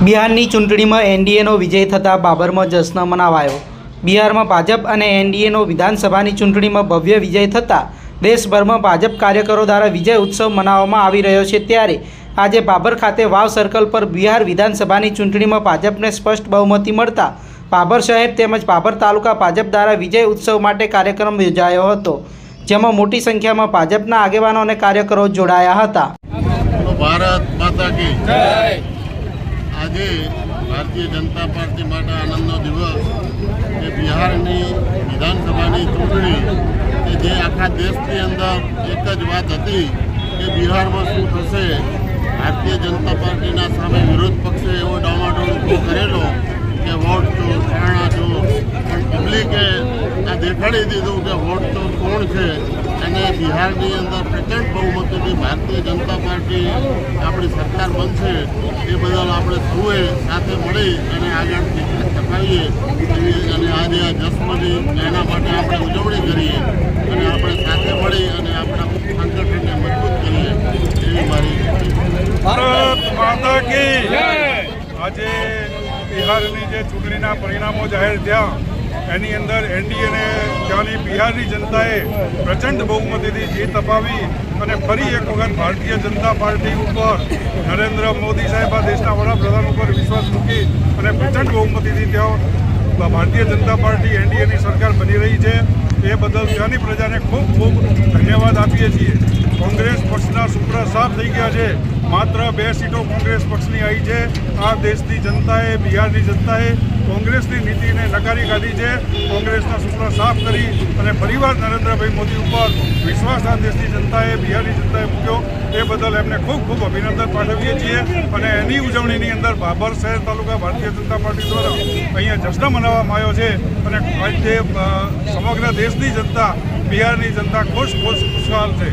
બિહારની ચૂંટણીમાં એનડીએનો વિજય થતાં બાબરમાં જશ્ન મનાવાયો. બિહારમાં ભાજપ અને એનડીએનો વિધાનસભાની ચૂંટણીમાં ભવ્ય વિજય થતાં દેશભરમાં ભાજપ કાર્યકરો દ્વારા વિજય ઉત્સવ મનાવવામાં આવી રહ્યો છે ત્યારે આજે બાબર ખાતે વાવ સર્કલ પર બિહાર વિધાનસભાની ચૂંટણીમાં ભાજપને સ્પષ્ટ બહુમતી મળતા બાબર શહેર તેમજ પાભર તાલુકા ભાજપ દ્વારા વિજય ઉત્સવ માટે કાર્યક્રમ યોજાયો હતો જેમાં મોટી સંખ્યામાં ભાજપના આગેવાનો અને કાર્યકરો જોડાયા હતા. ભારત માતા કી આજે ભારતીય જનતા પાર્ટી માટે આનંદનો દિવસ કે બિહારની વિધાનસભાની ચૂંટણી કે જે આખા દેશની અંદર એક જ વાત હતી કે બિહારમાં શું થશે ભારતીય જનતા પાર્ટીના સામે વિરોધ પક્ષે એવો ડામાડોળ ઊભો કરેલો કે વોટ ચોર ફાણા ચોર પણ પબ્લિકે આ દેખાડી દીધું કે વોટ ચોર કોણ છે? અને બિહારની અંદર પ્રચંડ બહુમતીથી ભારતીય જનતા પાર્ટી આપણી સરકાર બનશે, એ બદલ આપણે સૌએ સાથે મળી અને આગળ ચકાવીએ એવી અને આજે આ જશ્મની એના માટે આપણે ઉજવણી કરીએ અને આપણે સાથે મળી અને આપણા સંગઠનને મજબૂત કરીએ એવી મારી ભારત માતા કી! આજે બિહારની જે ચૂંટણીના પરિણામો જાહેર થયા એની અંદર એનડીએને ત્યાંની બિહારની જનતાએ પ્રચંડ બહુમતીથી જીત અપાવી અને ફરી એક વખત ભારતીય જનતા પાર્ટી ઉપર નરેન્દ્ર મોદી સાહેબ આ દેશના વડાપ્રધાન ઉપર વિશ્વાસ મૂકી અને પ્રચંડ બહુમતીથી ત્યાં ભારતીય જનતા પાર્ટી એનડીએની સરકાર બની રહી છે. એ બદલ ત્યાંની પ્રજાને ખૂબ ખૂબ ધન્યવાદ આપીએ છીએ. કોંગ્રેસ પક્ષના સૂત્ર સાફ થઈ ગયા છે. માત્ર બે સીટો કોંગ્રેસ પક્ષની આવી છે. આ દેશની જનતાએ, બિહારની જનતાએ કોંગ્રેસની નીતિને નકારી કાઢી છે. કોંગ્રેસના સૂત્ર સાફ કરી અને ફરીવાર નરેન્દ્રભાઈ મોદી ઉપર વિશ્વાસ આ દેશની જનતાએ, બિહારની જનતાએ મૂક્યો. એ બદલ એમને ખૂબ ખૂબ અભિનંદન પાઠવીએ છીએ અને એની ઉજવણીની અંદર બાબર શહેર તાલુકા ભારતીય જનતા પાર્ટી દ્વારા અહીંયા જશ્ન મનાવવામાં આવ્યો છે અને આજે સમગ્ર દેશની જનતા, બિહારની જનતા ખુશ ખુશ, ખુશહાલ છે.